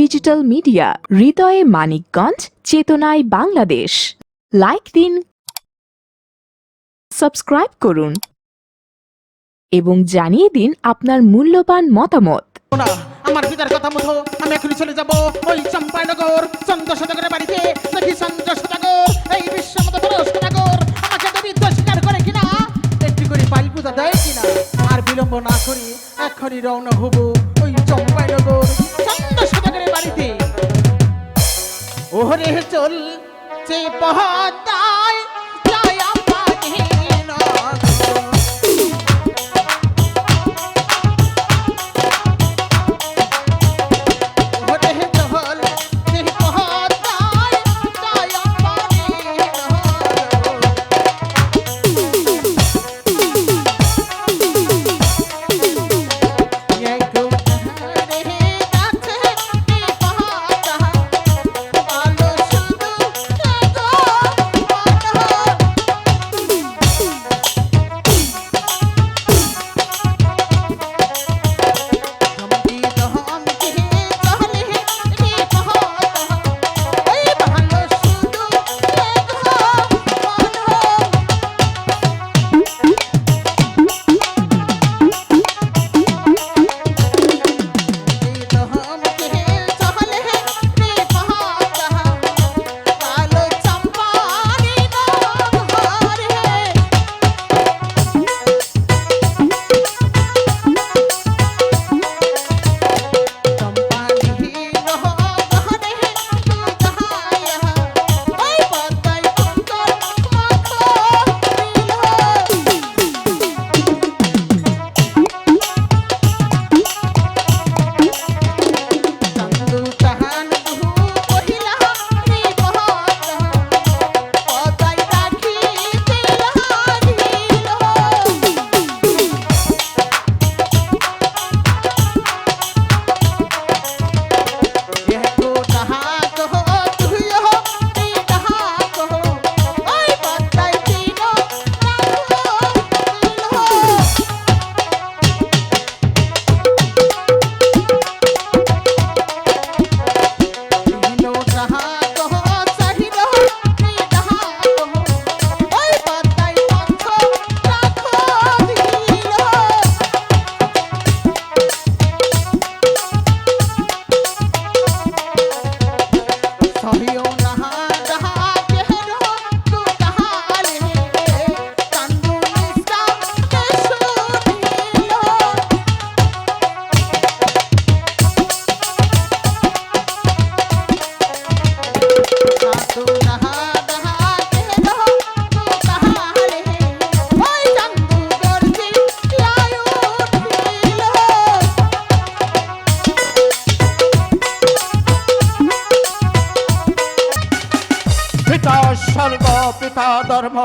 Digital media, হৃদয়ে মানিকগঞ্জ, চেতনায় Bangladesh. Like দিন, সাবস্ক্রাইব করুন, এবং জানিয়ে দিন আপনার মূল্যবান মতামত। আমার পিতার কথা মতো আমি এখনই চলে যাব ওই চম্পানগর চন্দ্র শতকের বাড়িতে। দেখি চন্দ্র শতকর এই বিশ্ব মতো সদাগর আমাকে দেবিদ্য স্বীকার করে কিনা? একটি করে পাই পূজা দেয় কিনা? আর বিলম্ব না করি এখনই রওনা হব ওই চম্পানগর চন্দ্র বাড়িতে ওহরে চল যে পহতায় পিতা ধর্ম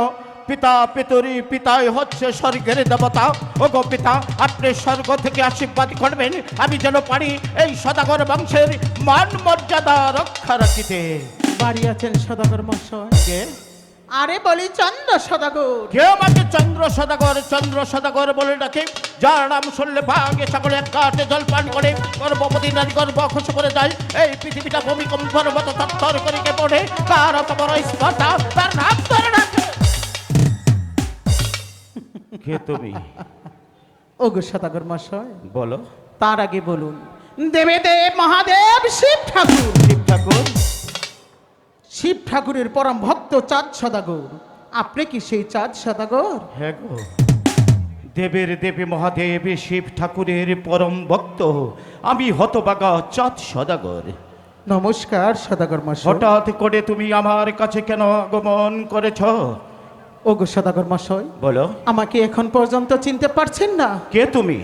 পিতা পিতরি পিতাই হচ্ছে স্বর্গের দেবতা। ও গো পিতা আপনি স্বর্গ থেকে আশীর্বাদ করবেন। আমি যেন পারি এই সদাগর বংশের মান মর্যাদা রক্ষা রাখিতে। বাড়ি আছেন সদাগর কে? আরে বলি চন্দ্র সদাগর। কে আমাকে চন্দ্র সদাগর চন্দ্র সদাগর বলে ডাকে। যার নাম শুনলে ভাগে সকলে এক কাটে জল পান করে। গর্ভবতী নারী গর্ভ খুশি করে যায়। এই পৃথিবীটা ভূমিকম্পর মতো থর করে কে পড়ে অত বড় স্পর্ধা তার নাম ধরে ডাকে। কে তুমি? ওগো সদাগর মশাই বলো। তার আগে বলুন দেবে দেব মহাদেব শিব ঠাকুর। শিব ঠাকুর? শিব ঠাকুরের পরম ভক্ত চাঁদ সদাগর। আপনি কি সেই চাঁদ সদাগর? হ্যাঁ গো। দেবের দেবী মহাদেব শিব ঠাকুরের পরম ভক্ত আমি হতবাগা চাঁদ সদাগর। নমস্কার সদাগর মশাই হঠাৎ করে তুমি আমার কাছে কেন আগমন করেছ? ওগো সদাগর মশাই বলো। আমাকে এখন পর্যন্ত চিনতে পারছেন না। কে তুমি?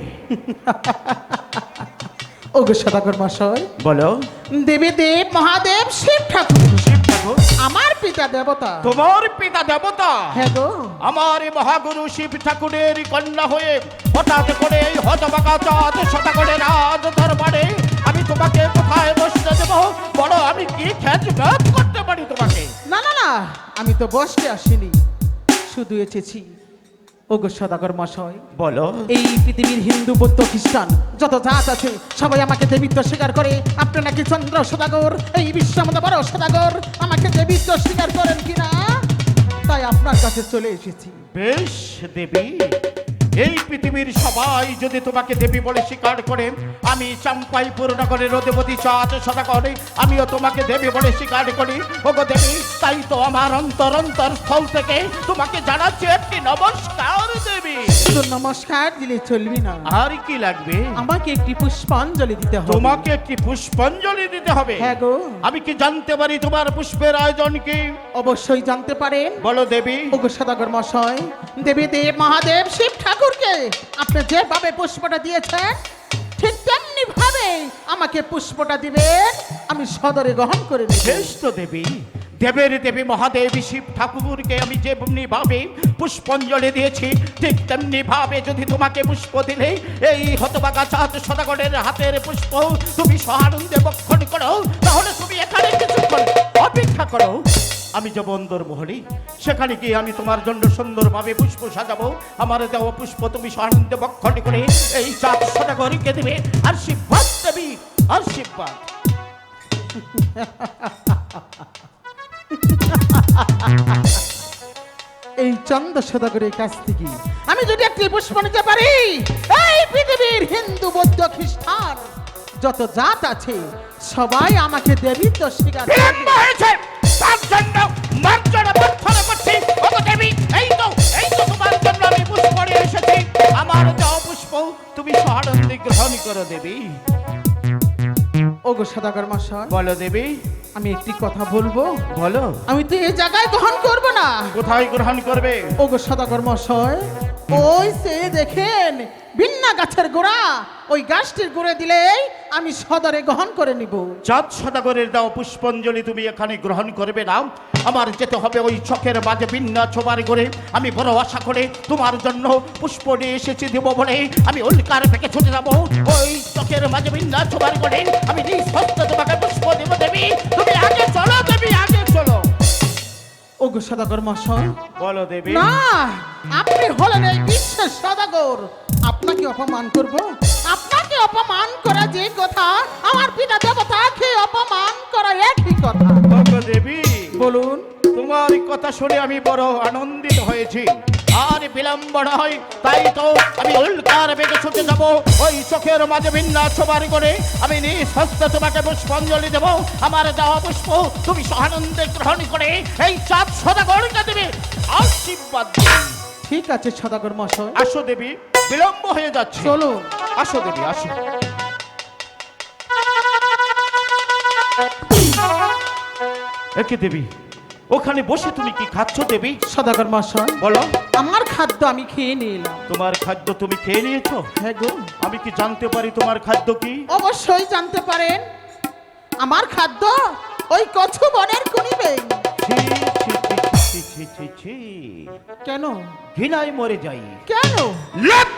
ওগো সদাগর মশাই বলো। দেবে দেব মহাদেব শিব ঠাকুর। শিব ঠাকুর আমার পিতা দেবতা। তোমার পিতা দেবতা। হ্যাঁ গো। আমার মহাগুরু শিব ঠাকুরের কন্যা হয়ে হঠাৎ করে এই হতবাগা চাঁদ সদাগরের রাজ দরবারে আমি তোমাকে কোথায় বসতে দেব? বলো আমি কি খ্যাত করতে পারি তোমাকে? না না না আমি তো বসতে আসিনি। শুধু এসেছি। ওগো সদাগর মশাই বলো। এই পৃথিবীর হিন্দু বৌদ্ধ খ্রিস্টান যত জাত আছে সবাই আমাকে দেবিত্ব স্বীকার করে আপনি নাকি চন্দ্র সদাগর? এই বিশ্বের মতো বড় সদাগর আমাকে দেবিত্ব স্বীকার করেন কিনা? তাই আপনার কাছে চলে এসেছি। বেশ দেবী। এই পৃথিবীর সবাই যদি তোমাকে দেবী বলে স্বীকার করে আমি চাম্পাই পুরনগরের রোদেবতী চাঁদ সদা করে আমিও তোমাকে দেবী বলে স্বীকার করি। ওগো দেবী তাই তো আমার অন্তর অন্তর স্থল থেকে তোমাকে জানাচ্ছি একটি নমস্কার দেবী। শুধু নমস্কার দিলে চলবি না। আর কি লাগবে? আমাকে একটি পুষ্পাঞ্জলি দিতে হবে। তোমাকে একটি পুষ্পাঞ্জলি দিতে হবে। হ্যাঁ গো। আমি কি জানতে পারি তোমার পুষ্পের আয়োজন কি? অবশ্যই জানতে পারেন বলো দেবী। ওগো সদাগর মশাই দেবী দেব মহাদেব শিব ঠাকুরকে আপনি যেভাবে পুষ্পটা দিয়েছেন, ঠিক তেমনি ভাবে আমাকে পুষ্পটা দিবেন, আমি সদরে গ্রহণ করে তো দেবী, দেবের দেবী মহাদেব শিব ঠাকুরকে আমি যেমনি ভাবে পুষ্পাঞ্জলি দিয়েছি, ঠিক তেমনি ভাবে যদি তোমাকে পুষ্প দিলে, এই হতবাগা চাঁদ সদাগরের হাতের পুষ্প তুমি সহানন্দে বক্ষণ করো, তাহলে তুমি এখানে কিছুক্ষণ অপেক্ষা করো। আমি যাব অন্দরমহলে সেখানে গিয়ে আমি তোমার জন্য সুন্দরভাবে পুষ্প সাজাবো। আমার দেওয়া পুষ্প তুমি সহানন্দে বক্ষণ করে এই চাঁদ সদাগরকে দেবে। আর শিববাদ দেবী আর শিববাদ এই চন্দ্র সদাগরের কাছ থেকে আমি যদি একটি পুষ্প নিতে পারি এই পৃথিবীর হিন্দু বৌদ্ধ খ্রিস্টান যত জাত আছে সবাই আমাকে দেবী তো স্বীকার। হয়েছে! তার জন্য মর্যাদা প্রার্থনা করছি ওগো দেবী এই তো এই তো তোমার জন্য আমি পুষ্প নিয়ে এসেছি। আমার দেওয়া পুষ্প তুমি সহানন্দে গ্রহণ করো দেবী। ওগো সদাগর মশাই বলো দেবী। আমি একটি কথা বলব। বলো। আমি তো এই জায়গায় গ্রহণ করব না। কোথায় গ্রহণ করবে? ওগো সদাগর মশাই ওই সে দেখেন বিন্না গাছের গোড়া ওই গাছটির গোড়ে দিলে আমি সদরে গ্রহণ করে নিব। চাঁদ সদাগরের দাও পুষ্পাঞ্জলি তুমি এখানে গ্রহণ করবে না। আমার যেতে হবে ওই চকের মাঝে বিন্যা ছোবার করে আমি বড় আশা করে তোমার জন্য পুষ্প নিয়ে এসেছি দেবো বলে আমি উল্কার থেকে ছুটে যাব। ওই চকের মাঝে বিন্যা ছোবার করে আমি নিজ হস্তে তোমাকে পুষ্প দেব দেবী। তুমি আগে চলো দেবী আগে চলো। ওগো সদাগর মশাই বলো দেবী। না আপনি হলেন এই বিশ্বের সদাগর। আপনাকে অপমান করব? আপনাকে অপমান করা যে কথা আমার পিতা দেবতাকে অপমান করা একই কথা। দেবী বলুন। তোমার কথা শুনে আমি বড় আনন্দিত হয়েছি। আর বিলম্ব নয় তাই তো আমি উল্কার বেগে ছুটে যাব। ওই চোখের মাঝে বিন্যাস সবার করে আমি নিজ হস্তে তোমাকে পুষ্পাঞ্জলি দেব। আমার দেওয়া পুষ্প তুমি সহানন্দে গ্রহণ করে এই চাঁদ সদাগরকে দেবে আশীর্বাদ ঠিক আছে সদাগর মশাই আসো দেবী। বিলম্ব হয়ে যাচ্ছে। চলুন আসো দেবী আসো। একে দেবী ওখানে বসে তুমি কি খাচ্ছ দেবী? সদাগর মশাই বলো। আমার খাদ্য আমি খেয়ে নিলাম। তোমার খাদ্য তুমি খেয়ে নিয়েছো? হ্যাঁ গো। আমি কি জানতে পারি তোমার খাদ্য কি? অবশ্যই জানতে পারেন। আমার খাদ্য ওই কছু বনের কুনিবে ছি, ছি, ছি, ছি, ছি, ছি, ছি। কেন? ঘৃণায় মরে যাই। কেন? লজ্জায়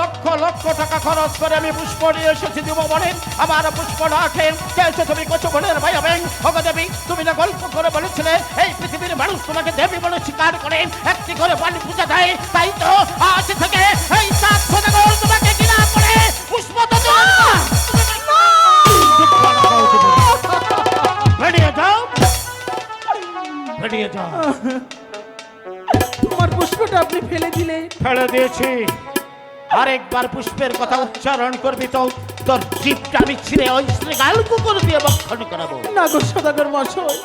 লক্ষ লক্ষ টাকা খরচ করে আমি পুষ্প নিয়ে এসেছি দিব বলে আমার পুষ্প না খেয়ে কেসে তুমি কচু বনের ভাই হবেন ভগ দেবী তুমি না গল্প করে বলেছিলে এই পৃথিবীর মানুষ তোমাকে দেবী বলে স্বীকার করে একটি করে বালি পূজা দেয়। তাই তো আজ থেকে এই সাত সদাগর তোমাকে ঘৃণা করে। পুষ্প তো। বেরিয়ে যাও। বেরিয়ে যাও। তোমার পুষ্পটা আপনি ফেলে দিলে। ফেলে দিয়েছি। আরেকবার পুষ্পের কথা উচ্চারণ করবি তো তোর জিপটা আমি ছিঁড়ে ওই গাল কুকুর দিয়ে বক্ষণ করাবো। না গো সদাগর মশাই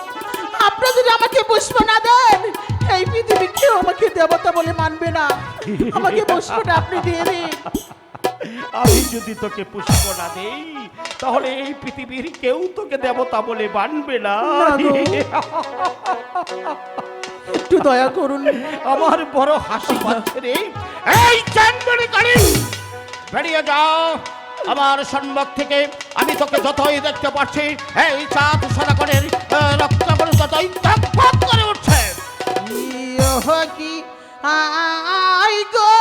আপনি যদি আমাকে পুষ্প না দেন এই পৃথিবী কেউ আমাকে দেবতা বলে মানবে না। আমাকে পুষ্পটা আপনি দিয়ে দিন। আমি যদি তোকে পুষ্প না দেই তাহলে এই পৃথিবীর কেউ তোকে দেবতা বলে মানবে না। একটু দয়া করুন আমার বড় হাসি পাচ্ছে রে। এই চান্দনি কালি বেরিয়ে যাও। আমার সম্মুখ থেকে আমি তোকে যতই দেখতে পাচ্ছি এই চাঁদ করে রক্ত যতই ধক ধক করে উঠছে। ইহ কি? আই গো!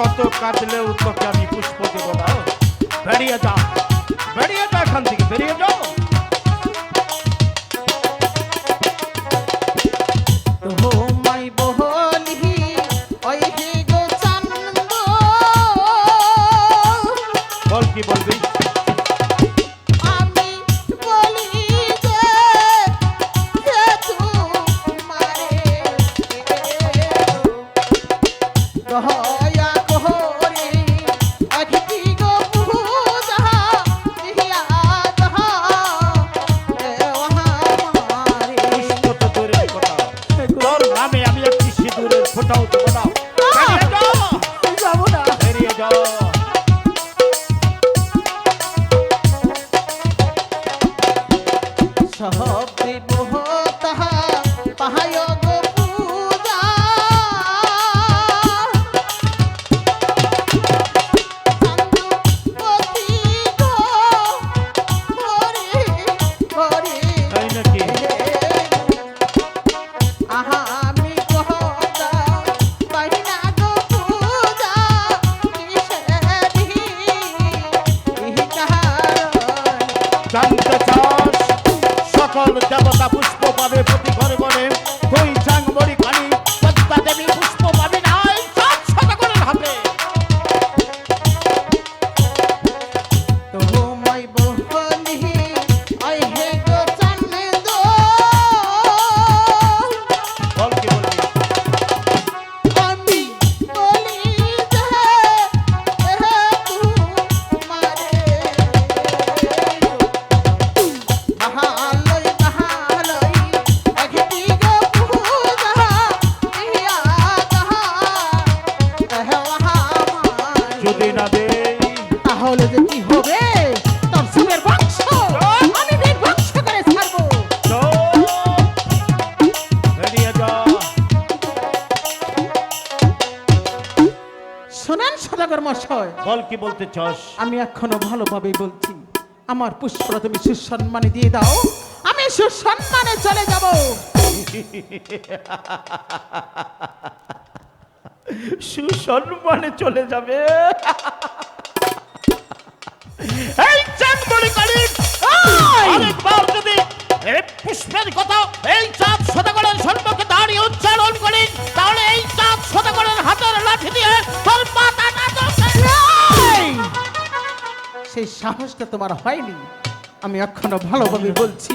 শত কাঁদলেও তোকে আমি পুষ্প দেব না বেরিয়ে যা বেরিয়ে যা এখান থেকে, বেরিয়ে যা। কি বলতে চাস? আমি এখনও ভালোভাবেই বলছি। আমার পুষ্পরা তুমি সুসম্মানে দিয়ে দাও। আমি সুসম্মানে চলে যাব। সুসম্মানে চলে যাবে। এই চাঁদ মনে করি আরেকবার যদি পুষ্পের কথা এই চাঁদ সদাগরের সম্মুখে দাঁড়িয়ে উচ্চারণ করেন তাহলে এই চাঁদ সদাগরের হাতের লাঠি দিয়ে তোর সেই সাহসটা তোমার হয়নি। আমি এখনও ভালোভাবে বলছি,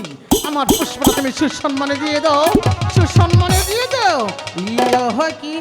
আমার পুষ্পটা তুমি সুসম্মানে দিয়ে দাও, সুসম্মানে দিয়ে দাও। হয় কি?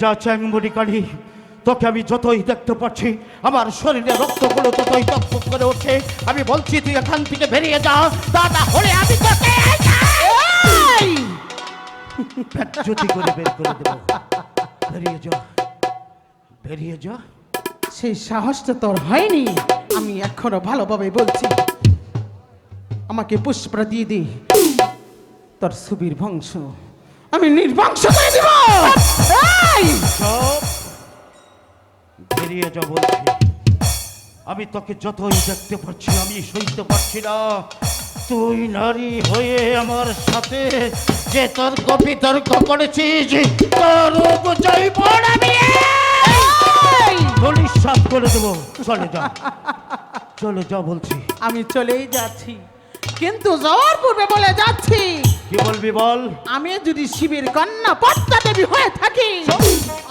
যা চ্যাংমুড়ি কালি তোকে আমি যতই দেখতে পাচ্ছি, আমার শরীরে রক্তগুলো ততই টকটক করে ওঠে। আমি বলছি, তুই এখান থেকে বেরিয়ে যা। দাদা হলে আমি তোকে! যদি করে বের করে দেবো। বেরিয়ে যা। বেরিয়ে যা। সেই সাহসটা তোর হয়নি। আমি এখনও ভালোভাবে বলছি। আমাকে পুষ্পরা দিয়ে দে। তোর সুবীর বংশ। আমি নির্বংশ করে দিব। এই! চুপ বেরিয়ে যা বলছি। আমি তোকে যতই দেখতে পাচ্ছি আমি সইতে পারছি না। তুই নারী হয়ে আমার সাথে যে তর্ক বিতর্ক করেছিস তোর উপজয় পড় আমি এই! ধনিশ্বাস করে দেবো। চলে যা। চলে যা বলছি। আমি চলেই যাচ্ছি কিন্তু যাওয়ার পূর্বে বলে যাচ্ছি কি বলবি বল? আমি যদি শিবের কন্যা পদ্মা দেবী হয়ে থাকি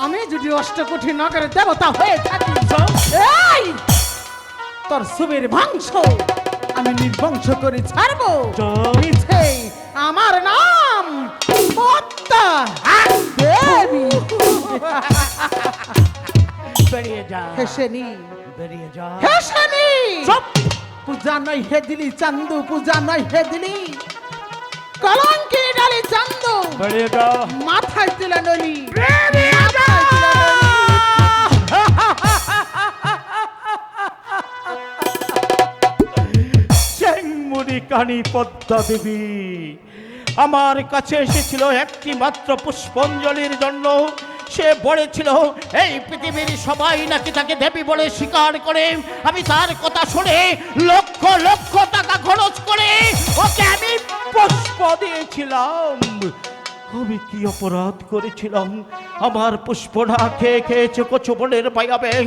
আমি যদি অষ্টকোটি নগরের দেবতা হয়ে থাকি এই! তোর সুবীর বংশ আমি নির্বংশ করে ছাড়বো। মিছে আমার নাম পদ্মা দেবী। বেরিয়ে যা। হেসেনি বেরিয়ে যা। হেসেনি পূজা নয় হে দিলি চান্দু পূজা নয় হে দিলি। কলঙ্কি ডালি চান্দ। মাথায় দিলে নলি। কানি পদ্মা দেবী আমার কাছে এসেছিল একটি মাত্র পুষ্পঞ্জলির জন্য। সে বলেছিল, এই পৃথিবীর সবাই নাকি তাকে দেবী বলে স্বীকার করে? আমি তার কথা শুনে লক্ষ লক্ষ টাকা খরচ করে ওকে আমি পুষ্প দিয়েছিলাম। আমি কি অপরাধ করেছিলাম? আমার পুষ্পটা খেয়ে খেয়েছে কচু বনের পাইয়া ব্যাং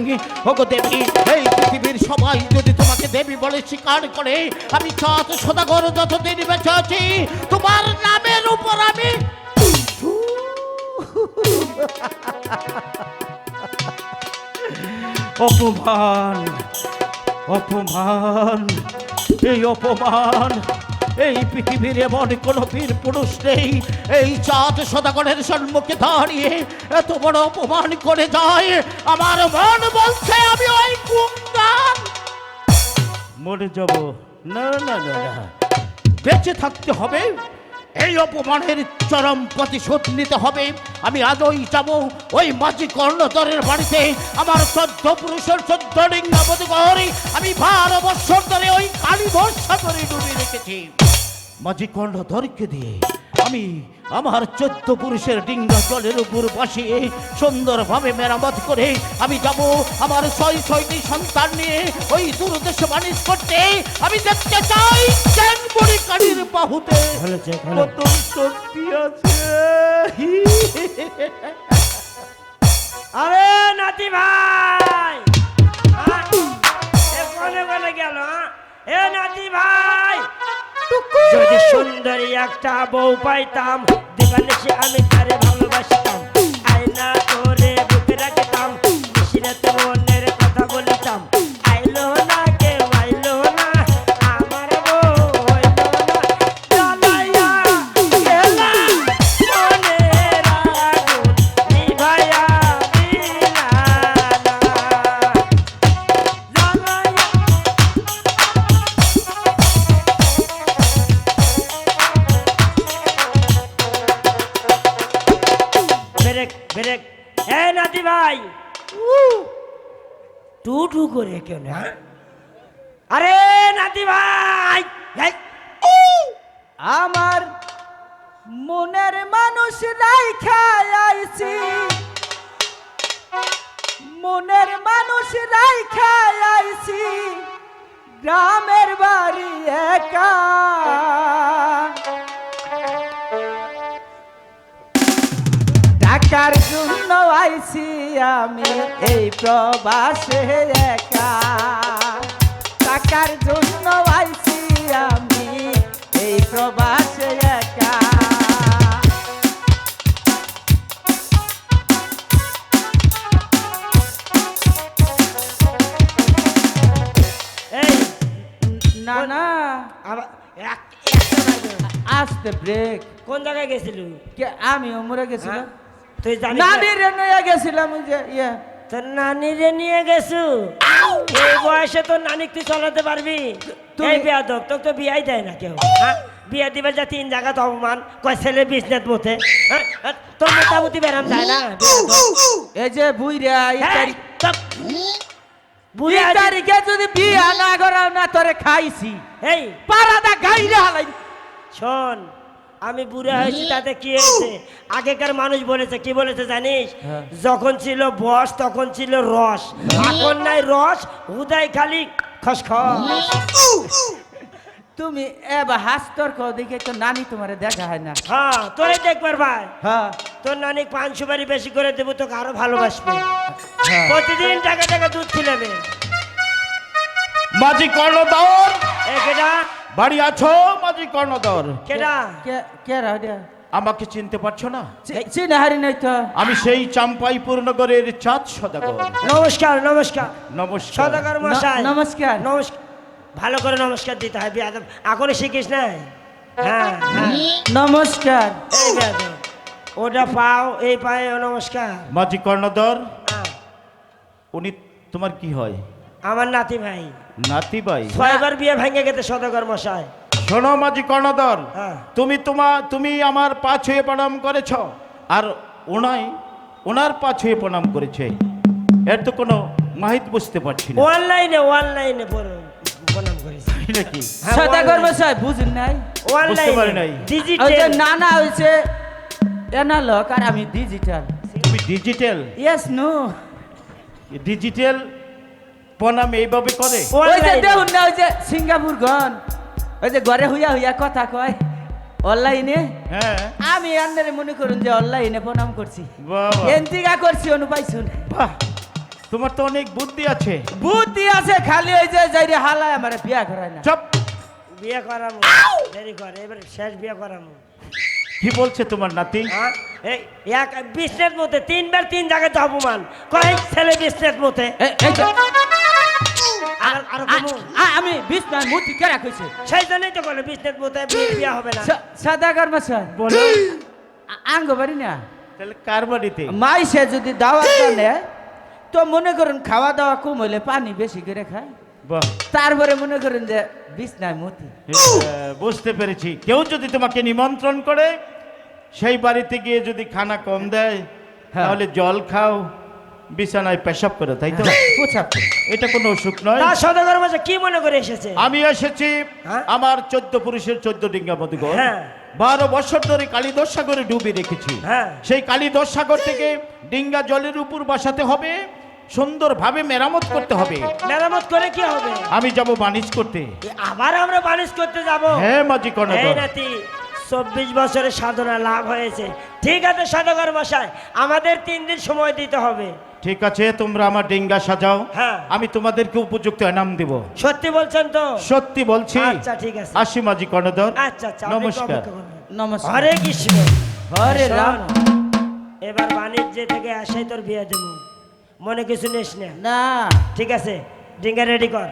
ওগো দেবী, এই পৃথিবীর সবাই যদি তোমাকে দেবী বলে স্বীকার করে, আমি চাঁদ, সদাগর যতদিন বেঁচে আছি, তোমার নামের উপর আমি অপমান অপমান, এই অপমান, এই পৃথিবীর এমন কোন বীর পুরুষ নেই। এই চাঁদ সদাগরের সম্মুখে দাঁড়িয়ে এত বড় অপমান করে যায়। আমার মন বলছে, আমি ওই কুঙ্গান মরে যাব। না না না। বেঁচে থাকতে হবে। এই অপমানের চরম প্রতিশোধ নিতে হবে। আমি আদৌ যাব ওই মাঝি কর্ণধরের বাড়িতে। আমার চোদ্দ পুরুষের চোদ্দ লিঙ্গাবতী গহরি আমি বারো বছর ধরে ওই কালী বর্ষা করে ডুবে রেখেছি। মাঝি কর্ণধরকে দিয়ে আমি আমার চোদ্দ পুরুষের ডিঙ্গা জলের উপর বসিয়ে সুন্দরভাবে মেরামত করে আমি যাব আমার ছয় ছয়টি সন্তান নিয়ে ওই দূরদেশ বাণিজ্য করতে। আমি দেখতে চাই কাঠির বাহুতে। কত শক্তি আছে। আরে নাতি ভাই! এ কোনে কোনে গেল? এ নাতি ভাই! যদি সুন্দরী একটা বউ পাইতাম সে আমি তারে ভালোবাসতাম। আয়না তোরে বুকে রাখতাম নিশিরাতে টাকার জন্য আইছি আমি এই প্রবাসে একা। টাকার জন্য আইছি আমি এই প্রবাসে আসতে ব্রেক কোন জায়গায় গেছিলি? কে আমি মরে গেছিলাম। হ্যাঁ? তুই জানিস নানি রে নয়া গেছিলাম যে ইয়ে। তোর নানিরে নিয়ে গেছু? এই বয়সে তোর নানিক তুই চালাতে পারবি? তুই- বিয়া দোক তোকে তো বিয়াই দেয় না কেউ হ্যাঁ? বিয়া দিবে যা তিন জায়গা তো অপমান কয় ছেলে বিজনেস মতে হ্যাঁ? তোর মোটামুটি বেরাম যায় না? এই যে বুইরা তারিখ তোর- বুড়ি তারিখে যদি বিয়া না করাও না তোরে খাইছি। এই পারাদা গাইলে হালাই শোন আমি বুড়া হয়েছি তাতে কি হয়েছে? আগেকার মানুষ বলেছে কি বলেছে জানিস? হ্যাঁ। যখন ছিল বস তখন ছিল রস। এখন নাই রস হুদাই খালি খসখস। তুমি এবার হাস্তর কো দেখে তো নানি তোমারে দেখা হয় না। হ্যাঁ তোরে দেখবার ভাই। হ্যাঁ। তোর নানি পান সুপারি বেশি করে দেবো তোকে আরও ভালোবাসবে। হ্যাঁ। প্রতিদিন টাকা টাকা দুধ খিলাবে। মাঝি কর্ণধর! এ কেডা বাড়ি আছো মাঝি কর্ণধর? কেডা? আমাকে চিনতে পারছ না? চিনে হারি নাই তো। আমি সেই চাম্পাইপুর নগরের চাঁদ সদাগর। নমস্কার নমস্কার। নমস্কার। সদাগর মশাই। নমস্কার। নমস্কার। ভালো করে নমস্কার দিতে হয় বিয়াদব। শিখিস নাই? হ্যাঁ। নমস্কার। এই বিয়াদব ওটা পাও এই পায়ে নমস্কার। মাঝি কর্ণধর হ্যাঁ, উনি তোমার কি হয়? আমার নাতি ভাই। নাতি ভাই? ছয়বার বিয়ে ভেঙে গেছে সদাগর মশাই। শোনো মাঝি কর্ণধর হ্যাঁ। তুমি তোমা তুমি আমার পা ছুঁয়ে প্রণাম করেছ আর ওনাই ওনার পা ছুঁয়ে প্রণাম করেছে। এর তো কোনো মাহিত বুঝতে পারছি না। অনলাইনে অনলাইনে প্রণাম করেছে। নাকি? হ্যাঁ, সদাগর মশাই বুঝুন নাই? বুঝতে পারি নাই। ডিজিটাল যে ডিজিটাল নানা হয়েছে এনালক আর আমি ডিজিটাল তুমি ডিজিটাল ইয়েস নো ডিজিটাল প্রণাম এইভাবে করে? ওই যে। দেখুন না ওই যে সিঙ্গাপুর গন। ওই যে ঘরে হইয়া হইয়া কথা কয়। অনলাইনে? হ্যাঁ। আমি আন্দারে মনে করুন যে অনলাইনে প্রণাম করছি। এনতিকা করছি অনু পাইছুন বাহ তোমার তো অনেক বুদ্ধি আছে। বুদ্ধি আছে খালি ওই যে যাইরে হালায় আমার বিয়া করায় না। চপ। বিয়ে করামু। দেরি করে এবার শেষ বিয়ে করামু। কি বলছে তোমার নাতি? হ্যাঁ? এই এক বিষ্ণের মতে তিনবার তিন জায়গাতে অপমান। কয় ছেলে বিষ্ণের মতে? আমি বিষ্ণার মূর্তি কেরা কইছে সেই জন্যই তো বলে বিষ্ণের মতে বিয়ে হবে না। সাদাগর মশাই বলো। আঙ্গ বাড়ি না। তাহলে কার বাড়িতে? মাইসে যদি দাওয়াত নেয় তো মনে করুন খাওয়া দাওয়া কম হইলে পানি বেশি করে খায়। তারপরে মনে করেন যে বিষ্ণায় মতি হ্যাঁ, বুঝতে পেরেছি। কেউ যদি তোমাকে নিমন্ত্রণ করে সেই বাড়িতে গিয়ে যদি খানা কম দেয় হ্যাঁ। তাহলে জল খাও। বিছানায় পেশাব করে তাই তো? পোছাপ এটা কোনো অসুখ নয়। তার সদাগর মাসে কি মনে করে এসেছে? আমি এসেছি হ্যাঁ? আমার চোদ্দ পুরুষের চোদ্দ ডিঙ্গা মধুগর হ্যাঁ। বারো বছর ধরে কালীদর সাগরে ডুবে রেখেছি। হ্যাঁ। সেই কালীদর সাগর থেকে ডিঙ্গা জলের উপর বসাতে হবে সুন্দরভাবে মেরামত করতে হবে। মেরামত করে কি হবে? আমি যাব বাণিজ্য করতে। এ আবার আমরা বানিশ করতে যাব? হ্যাঁ মাঝি এই কর্ণধর নাতি চব্বিশ বছরের সাধনা লাভ হয়েছে। ঠিক আছে সদাগর মশাই আমাদের তিন দিন সময় দিতে হবে। ঠিক আছে তোমরা আমার ডিঙ্গা সাজাও। হ্যাঁ। আমি তোমাদেরকে উপযুক্ত এনাম দেব। সত্যি বলছেন তো? সত্যি বলছি। আচ্ছা ঠিক আছে। আসি মাঝি কর্ণধর। আচ্ছা আচ্ছা নমস্কার। নমস্কার। হরে কৃষ্ণ। হরে রাম। এবার বাণিজ্য থেকে আসাই তোর বিয়ে দেবো। মনে কিছু নিস না। না। ঠিক আছে ডিঙ্গা রেডি কর।